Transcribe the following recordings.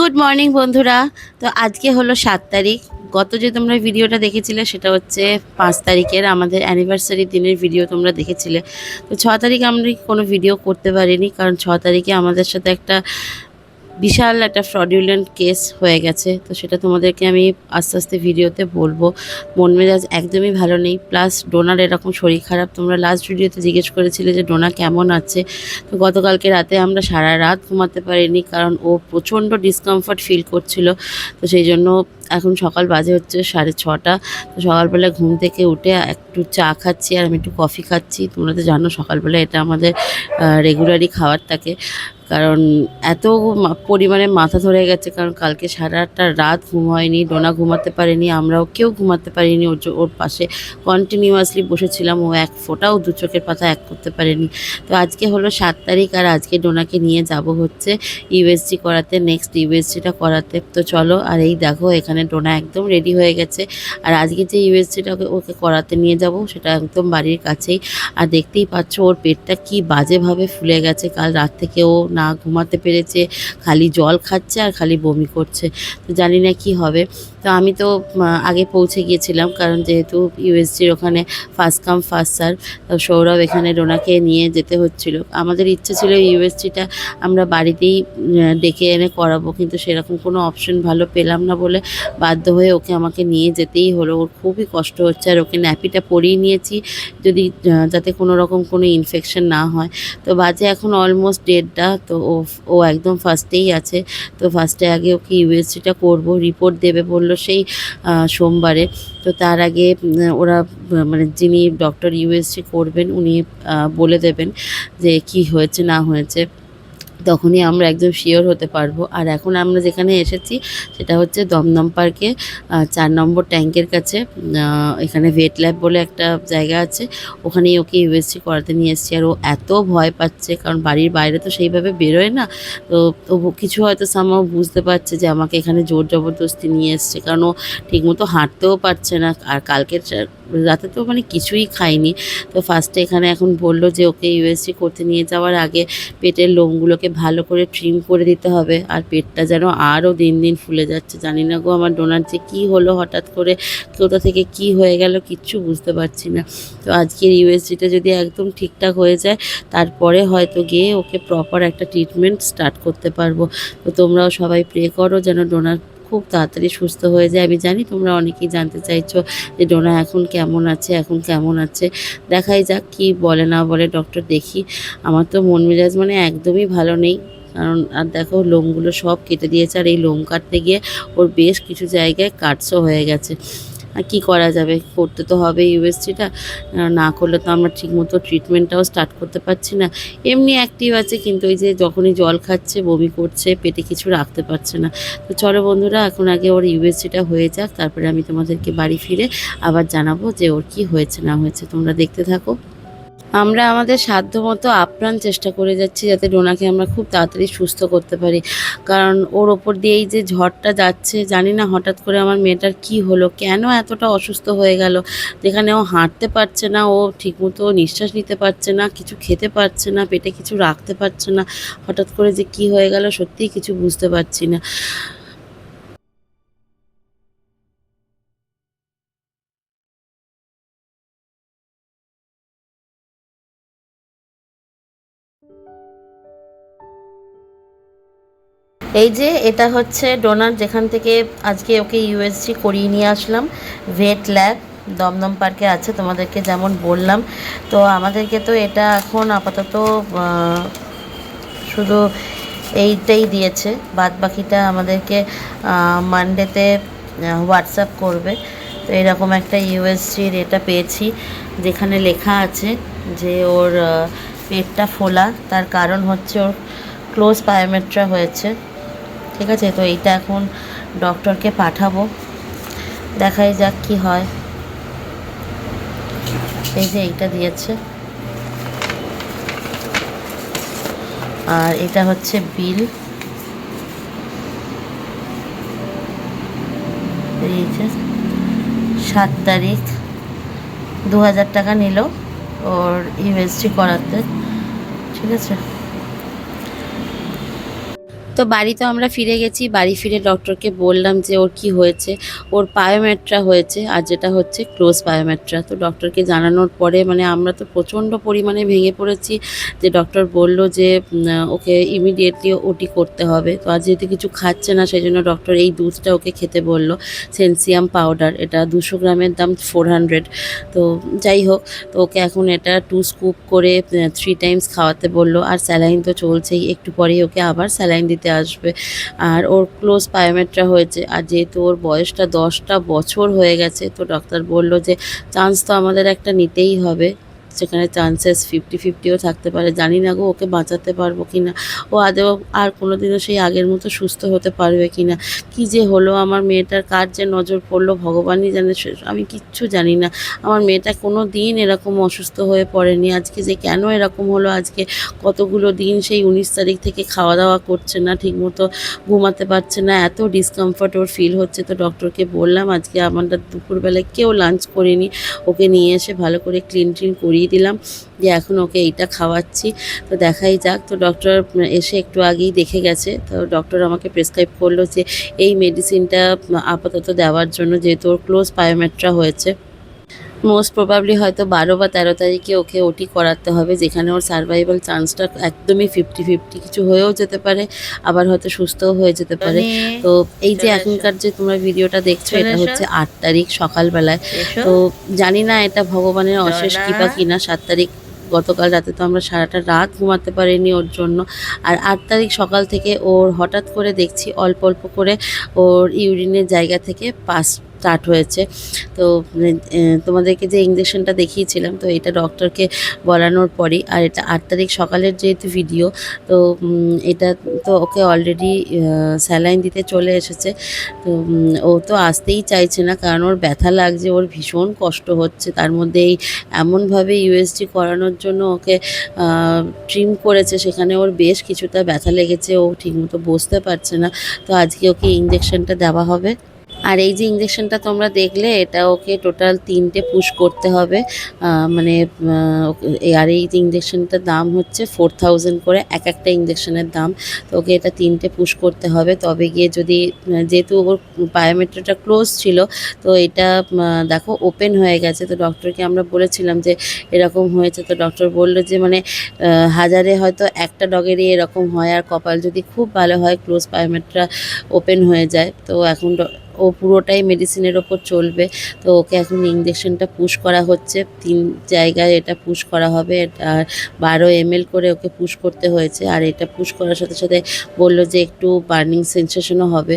Good morning বন্ধুরা। তো আজকে হলো সাত তারিখ। গত যে তোমরা ভিডিওটা দেখেছিলে, সেটা হচ্ছে পাঁচ তারিখের আমাদের অ্যানিভার্সারি দিনের ভিডিও তোমরা দেখেছিলে। তো ছ তারিখে আমরা কোনো ভিডিও করতে পারিনি, কারণ ছ তারিখে আমাদের সাথে একটা বিশাল একটা ফ্রডিউলেন্ট কেস হয়ে গেছে। তো সেটা তোমাদেরকে আমি আস্তে আস্তে ভিডিওতে বলব। মন মেজাজ একদমই ভালো নেই। প্লাস ডোনার এরকম শরীর খারাপ। তোমরা লাস্ট ভিডিওতে জিজ্ঞেস করেছিলে যে ডোনা কেমন আছে। তো গতকালকে রাতে আমরা সারা রাত ঘুমাতে পারিনি কারণ ও প্রচণ্ড ডিসকমফর্ট ফিল করছিল। তো সেই জন্য এখন সকাল বাজে হচ্ছে সাড়ে ছটা। তো সকালবেলা ঘুম থেকে উঠে একটু চা খাচ্ছি আর আমি একটু কফি খাচ্ছি। তোমরা তো জানো সকালবেলা এটা আমাদের রেগুলারই খাবার থাকে। কারণ এত পরিমাণে মাথা ধরে গেছে, কারণ কালকে সারাটা রাত ঘুম হয়নি, ডোনা ঘুমাতে পারেনি, আমরাও কেউ ঘুমাতে পারিনি, ওর ওর পাশে কন্টিনিউয়াসলি বসেছিলাম, ও এক ফোঁটাও দু চোখের পাতা এক করতে পারেনি। তো আজকে হলো সাত তারিখ, আর আজকে ডোনাকে নিয়ে যাব হচ্ছে ইউএসজি করাতে নেক্সট ইউএসজিটা করাতে। তো চলো, আর এই দেখো, এখানে ডোনা একদম রেডি হয়ে গেছে। আর আজকে যে ইউএসজিটাকে ওকে করাতে নিয়ে যাব, সেটা একদম বাড়ির কাছেই। আর দেখতেই পাচ্ছ, ওর পেটটা কি বাজেভাবে ফুলে গেছে, কাল রাত থেকে ও না ঘুমাতে পেরেছে খালি জল খাচ্ছে আর খালি বমি করছে। তো জানি না কি হবে। তো আমি তো আগে পৌঁছে গিয়েছিলাম কারণ যেহেতু ইউএসজির ওখানে first come first serve Sourav এখানে ডোনাকে নিয়ে যেতে হচ্ছিল। আমাদের ইচ্ছে ছিল ইউএসজিটা আমরা বাড়িতেই ডেকে এনে করাবো কিন্তু সেরকম কোনো অপশন ভালো পেলাম না বলে বাধ্য হয়ে ওকে আমাকে নিয়ে যেতেই হলো। ওর খুবই কষ্ট হচ্ছে আর ওকে ন্যাপিটা পরিয়ে নিয়েছি যদি যাতে কোনো রকম কোনো ইনফেকশন না হয়। তো বাজে এখন অলমোস্ট ডেটটা তো ও ও একদম ফার্স্টেই আছে। তো ফার্স্টে আগে ওকে ইউএসজিটা করব রিপোর্ট দেবে বলল সেই সোমবারে। তো তার আগে ওরা মানে যিনি ডক্টর ইউএসসি করবেন, উনি বলে দেবেন যে কি হয়েছে, না হয়েছে। তখনই আমরা একদম শিওর হতে পারব। আর এখন আমরা যেখানে এসেছি, সেটা হচ্ছে দমদম পার্কে চার নম্বর ট্যাঙ্কের কাছে এখানে ভেট ল্যাব বলে একটা জায়গা আছে। ওখানেই ওকে ইউএসসি করাতে নিয়ে এসেছি। আর ও এত ভয় পাচ্ছে, কারণ বাড়ির বাইরে তো সেইভাবে বেরোয় না। তো ও কিছু হয়তো সামাও বুঝতে পারছে যে আমাকে এখানে জোর জবরদস্তি নিয়ে এসছে। কারণ ও ঠিকমতো হাঁটতেও পারছে না। আর কালকে রাতে তো মানে কিছুই খায়নি তো ফার্স্টে এখানে এখন বলল যে, ওকে ইউএসসি করতে নিয়ে যাওয়ার আগে পেটের লোমগুলোকে ভালো করে ট্রিম করে দিতে হবে। আর পেটটা যেন আরও দিন দিন ফুলে যাচ্ছে। জানি না গো আমার ডোনার যে কী হলো হঠাৎ করে, কোথা থেকে কি হয়ে গেল কিচ্ছু বুঝতে পারছি না। তো আজকের ইউএসজিটা যদি একদম ঠিকঠাক হয়ে যায়, তারপরে হয়তো গিয়ে ওকে প্রপার একটা ট্রিটমেন্ট স্টার্ট করতে পারব। তো তোমরাও সবাই প্রে করো যেন ডোনার খুব তাড়াতাড়ি সুস্থ হয়ে যায়। আমি জানি তোমরা অনেকেই জানতে চাইছো যে ডোনা এখন কেমন আছে, এখন কেমন আছে। দেখাই যাক কি বলে না বলে ডক্টর দেখি। আমার তো মন মেজাজ মানে একদমই ভালো নেই। কারণ আর দেখো লোমগুলো সব কেটে দিয়েছে আর এই লোম কাটতে গিয়ে ওর বেশ কিছু জায়গায় কাটসও হয়ে গেছে। আর কী করা যাবে? করতে তো হবে ইউএসজিটা না করলে তো আমরা ঠিকমতো ট্রিটমেন্টটাও স্টার্ট করতে পারছি না। এমনি অ্যাক্টিভ আছে কিন্তু ওই যে যখনই জল খাচ্ছে, বমি করছে, পেটে কিছু রাখতে পারছে না। তো চলো বন্ধুরা, এখন আগে ওর ইউএসজিটা হয়ে যাক, তারপরে আমি তোমাদেরকে বাড়ি ফিরে আবার জানাব যে ওর কি হয়েছে, না হয়েছে। তোমরা দেখতে থাকো। আমরা আমাদের সাধ্য মতো আপ্রাণ চেষ্টা করে যাচ্ছি যাতে ডোনাকে আমরা খুব তাড়াতাড়ি সুস্থ করতে পারি। কারণ ওর ওপর দিয়েই যে ঝড়টা যাচ্ছে, জানি না হঠাৎ করে আমার মেয়েটার কি হলো, কেন এতটা অসুস্থ হয়ে গেল? যেখানে ও হাঁটতে পারছে না, ও ঠিকমতো নিঃশ্বাস নিতে পারছে না, কিছু খেতে পারছে না, পেটে কিছু রাখতে পারছে না। হঠাৎ করে যে কি হয়ে গেল, সত্যিই কিছু বুঝতে পারছি না। এই যে এটা হচ্ছে ডোনার, যেখান থেকে আজকে ওকে ইউএসজি করিয়ে নিয়ে আসলাম। ভেট ল্যাব দমদম পার্কে আছে, তোমাদেরকে যেমন বললাম। তো আমাদেরকে তো এটা এখন আপাতত শুধু এইটাই দিয়েছে। বাদ বাকিটা আমাদেরকে মানডেতে হোয়াটসঅ্যাপ করবে। তো এরকম একটা ইউএসজির এটা পেয়েছি, যেখানে লেখা আছে যে ওর পেটটা ফোলা। তার কারণ হচ্ছে ওর ক্লোজ পায়োমেট্রা হয়েছে। ঠিক আছে, তো এইটা এখন ডক্টরকে পাঠাবো। দেখাই যাক কি হয়। এই যে এইটা দিয়েছে। আর এটা হচ্ছে বিল এই সাত তারিখ, দু হাজার টাকা নিল ওর ইউএসজি করাতে। ঠিক আছে? তো বাড়ি তো আমরা ফিরে গেছি, বাড়ি ফিরে ডক্টরকে বললাম যে ওর কি হয়েছে, ওর পায়োমেট্রা হয়েছে আর যেটা হচ্ছে ক্লোজ পায়োমেট্রা তো ডক্টরকে জানানোর পরে মানে আমরা তো প্রচণ্ড পরিমাণে ভেঙে পড়েছি যে ডক্টর বলল যে ওকে ইমিডিয়েটলি ওটি করতে হবে। তো আর যেহেতু কিছু খাচ্ছে না, সেই জন্য ডক্টর এই দুধটা ওকে খেতে বলল, সেনসিয়াম পাউডার এটা দুশো গ্রামের দাম ফোর হান্ড্রেড তো যাই হোক, তো ওকে এখন এটা টু স্কুপ করে থ্রি টাইমস খাওয়াতে বলল। আর স্যালাইন তো চলছেই, একটু পরেই ওকে আবার স্যালাইন দিতে আসবে। আর ওর ক্লোজ পায়োমেট্রা হয়েছে। আর যেহেতু ওর বয়সটা দশটা বছর হয়ে গেছে, তো ডক্টর বলল যে চান্স তো আমাদের একটা নিতেই হবে। সেখানে চান্সেস ফিফটি ফিফটিও থাকতে পারে। জানি না গো, ওকে বাঁচাতে পারব কি না। ও আদেও আর কোনো দিনও সেই আগের মতো সুস্থ হতে পারবে কি না। কী যে হলো, আমার মেয়েটার কার যে নজর পড়ল, ভগবানই জানে। আমি কিচ্ছু জানি না। আমার মেয়েটা কোনো দিন এরকম অসুস্থ হয়ে পড়েনি। আজকে যে কেন এরকম হলো, আজকে কতগুলো দিন সেই উনিশ তারিখ থেকে খাওয়া দাওয়া করছে না, ঠিকমতো ঘুমাতে পারছে না। এত ডিসকমফর্ট ওর ফিল হচ্ছে। তো ডক্টরকে বললাম, আজকে আমাদের দুপুরবেলায় কেউ লাঞ্চ করিনি। ওকে নিয়ে এসে ভালো করে ক্লিন ট্লিন করিয়ে দিলাম যে এখন ওকে এইটা খাওয়াচ্ছি। তো দেখাই যাক। তো ডক্টর এসে একটু আগেই দেখে গেছে। তো ডক্টর আমাকে প্রেসক্রাইব করল যে এই মেডিসিনটা আপাতত দেওয়ার জন্য যেহেতু ওর ক্লোজ পায়োমেট্রা হয়েছে। মোস্ট প্রবাবলি হয়তো বারো বা তেরো তারিখে ওকে ওটি করাতে হবে যেখানে ওর সার্ভাইভাল চান্সটা একদমই ফিফটি ফিফটি কিছু হয়েও যেতে পারে আবার হয়তো সুস্থও হয়ে যেতে পারে। তো এই যে এখনকার যে তোমরা ভিডিওটা দেখছ এটা হচ্ছে আট তারিখ সকালবেলায়। তো জানি না এটা ভগবানের অশেষ। কৃপা কিনা সাত তারিখ গতকাল রাতে তো আমরা সারাটা রাত ঘুমাতে পারিনি ওর জন্য। আর আট তারিখ সকাল থেকে ওর হঠাৎ করে দেখছি অল্প অল্প করে ওর ইউরিনের জায়গা থেকে পাস স্টার্ট হয়েছে। তো তোমাদেরকে যে ইঞ্জেকশনটা দেখিয়েছিলাম, তো এটা ডক্টরকে বলানোর পরেই, আর এটা আট তারিখ সকালের যেহেতু ভিডিও তো এটা তো ওকে অলরেডি স্যালাইন দিতে চলে এসেছে। তো ও তো আসতেই চাইছে না, কারণ ওর ব্যথা লাগছে, ওর ভীষণ কষ্ট হচ্ছে। তার মধ্যে এই এমনভাবে ইউএসজি করানোর জন্য ওকে ট্রিম করেছে, সেখানে ওর বেশ কিছুটা ব্যথা লেগেছে, ও ঠিকমতো বসতে পারছে না। তো আজকে ওকে ইঞ্জেকশনটা দেওয়া হবে। আর এই যে ইঞ্জেকশনটা তোমরা দেখলে, এটা ওকে টোটাল তিনটে পুশ করতে হবে। মানে আর এই যে ইঞ্জেকশনটার দাম হচ্ছে ফোর থাউজেন্ড করে এক একটা ইঞ্জেকশনের দাম। তো ওকে এটা তিনটে পুশ করতে হবে। তবে গিয়ে যদি যেহেতু ওর বায়োমেট্রিকটা ক্লোজ ছিল, তো এটা দেখো ওপেন হয়ে গেছে। তো ডক্টরকে আমরা বলেছিলাম যে, এরকম হয়েছে। তো ডক্টর বলল যে মানে হাজারে হয়তো একটা ডগেরই এরকম হয়। আর কপাল যদি খুব ভালো হয় ক্লোজ বায়োমেট্রা ওপেন হয়ে যায়। তো এখন ও পুরোটাই মেডিসিনের ওপর চলবে। তো ওকে এখন ইঞ্জেকশনটা পুশ করা হচ্ছে। তিন জায়গায় এটা পুশ করা হবে। আর বারো এমএল করে ওকে পুশ করতে হয়েছে। আর এটা পুশ করার সাথে সাথে বলল যে একটু বার্নিং সেন্সেশনও হবে।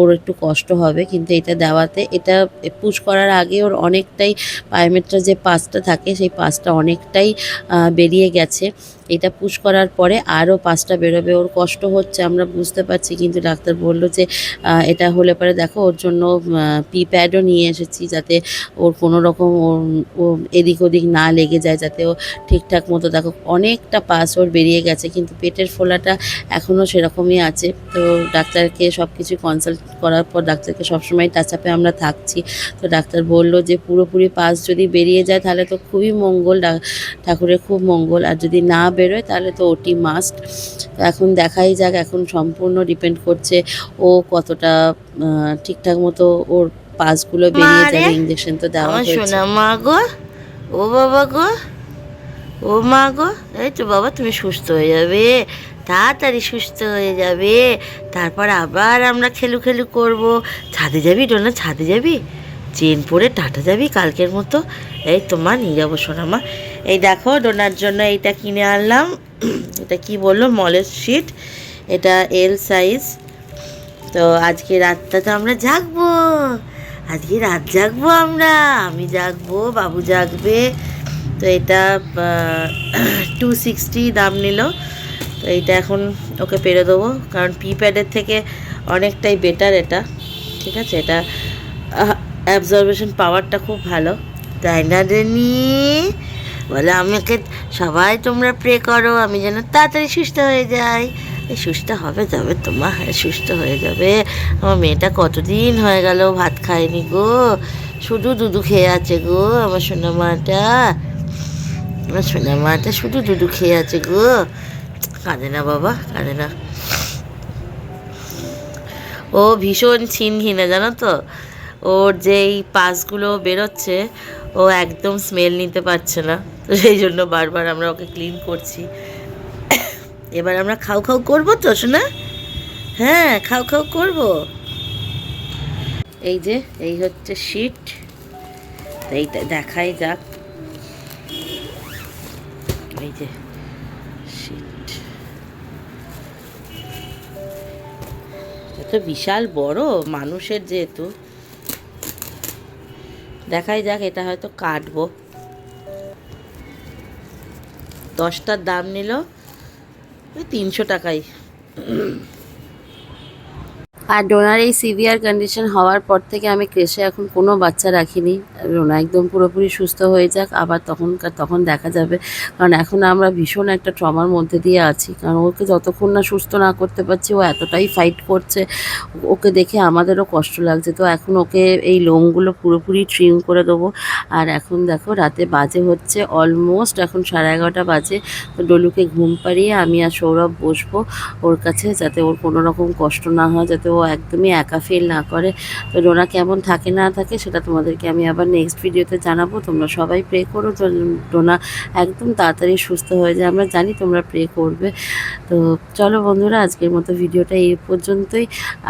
ওর একটু কষ্ট হবে। কিন্তু এটা দেওয়াতে এটা পুশ করার আগে ওর অনেকটাই পায়োমেট্রা যে পাসটা থাকে, সেই পাসটা অনেকটাই বেরিয়ে গেছে। এটা পুশ করার পরে আরও পাসটা বেরোবে। ওর কষ্ট হচ্ছে, আমরা বুঝতে পারছি, কিন্তু ডাক্তার বলল যে এটা হলে পরে দেখো ওর জন্য পি প্যাডও নিয়ে এসেছি যাতে ওর কোনো রকম ওর এদিক ওদিক না লেগে যায়, যাতে ও ঠিকঠাক মতো দেখো। অনেকটা পাস ওর বেরিয়ে গেছে, কিন্তু পেটের ফোলাটা এখনও সেরকমই আছে। তো ডাক্তারকে সব কিছু কনসাল্ট করার পর ডাক্তারকে সবসময় টাচ আপে আমরা থাকছি। তো ডাক্তার বলল যে, পুরোপুরি পাস যদি বেরিয়ে যায়, তাহলে তো খুবই মঙ্গল ঠাকুরের খুব মঙ্গল। আর যদি না বেরোয় তাহলে তো ওটি মাস্ট এখন দেখাই যাক এখন সম্পূর্ণ ডিপেন্ড করছে ও কতটা ঠিকঠাক মতো ওর পাসগুলো বেরিয়ে যাবে ইঞ্জেকশন তো দেওয়া হয়েছে। সোনা মা গো! ও বাবা গো! ও মা গো! এই তো বাবা তুমি সুস্থ হয়ে যাবে তাড়াতাড়ি সুস্থ হয়ে যাবে তারপর আবার আমরা খেলু খেলু করব। ছাদে যাবি ডোনা ছাদে যাবি? চেন পরে টাটা যাবি কালকের মতো। এই তোমার নিয়ে যাব সোনা মা এই দেখো, ডোনার জন্য এইটা কিনে আনলাম। এটা কি বলল? মলের শিট। এটা এল সাইজ তো আজকে রাতটা তো আমরা জাগবো। আজকে রাত জাগবো আমরা। আমি জাগবো, বাবু জাগবে। তো এটা টু সিক্সটি দাম নিল। তো এইটা এখন ওকে পেরে দেবো। কারণ প্যাডের থেকে অনেকটাই বেটার এটা। ঠিক আছে? এটা অ্যাবজর্বেশন পাওয়ারটা খুব ভালো। তাই না, রেনি? বলে, আমাকে সবাই তোমরা প্রে করো, আমি যেন তাড়াতাড়ি সুস্থ হয়ে যাই। সুস্থ হবে যাবে তোমার হ্যাঁ সুস্থ হয়ে যাবে। আমার মেয়েটা কতদিন হয়ে গেল, ভাত খায়নি গো। শুধু দুধু খেয়ে আছে গো, আমার সোনা মাটা। আমার সোনা মাটা শুধু দুধু খেয়ে আছে গো। কাঁদে না বাবা, কাঁদে না। ও ভীষণ ছিনঘিনে জানো তো? ওর যেই পাসগুলো বেরোচ্ছে, ও একদম স্মেল নিতে পারছে না। তো সেই জন্য বারবার আমরা ওকে ক্লিন করছি। এবার আমরা খাও খাও করব তো শোনা হ্যাঁ খাও খাও করব। এই যে, এই হচ্ছে শীট এইটা দেখাই যাক। এই যে তো বিশাল বড়, মানুষের যেহেতু। দেখাই যাক এটা হয়তো কাটবো। দশটার দাম নিল ওই তিনশো টাকাই। আর ডোনার এই সিভিয়ার কন্ডিশন হওয়ার পর থেকে আমি ক্রেশে এখন কোনো বাচ্চা রাখিনি। ডোনা একদম পুরোপুরি সুস্থ হয়ে যাক, আবার তখনকার তখন দেখা যাবে। কারণ এখন আমরা ভীষণ একটা ট্রমার মধ্যে দিয়ে আছি। কারণ ওকে যতক্ষণ না সুস্থ না করতে পারছি, ও এতটাই ফাইট করছে। ওকে দেখে আমাদেরও কষ্ট লাগছে। তো এখন ওকে এই লোমগুলো পুরোপুরি ট্রিম করে দেবো। আর এখন দেখো রাতে বাজে হচ্ছে অলমোস্ট এখন সাড়ে এগারোটা বাজে। তো ডলুকে ঘুম পাড়িয়ে আমি আর সৌরভ বসবো ওর কাছে যাতে ওর কোনো রকম কষ্ট না হয়, যাতে ও একদমই একা ফিল না করে। তো ডোনা কেমন থাকে, না থাকে, সেটা তোমাদেরকে আমি আবার নেক্সট ভিডিওতে জানাব। তোমরা সবাই প্রে করো ডোনা একদম তাড়াতাড়ি সুস্থ হয়ে যায়। আমরা জানি তোমরা প্রে করবে। তো চলো বন্ধুরা, আজকের মতো ভিডিওটা এই পর্যন্তই।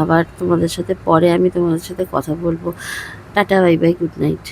আবার তোমাদের সাথে পরে আমি তোমাদের সাথে কথা বলব। টাটা বাই বাই গুড নাইট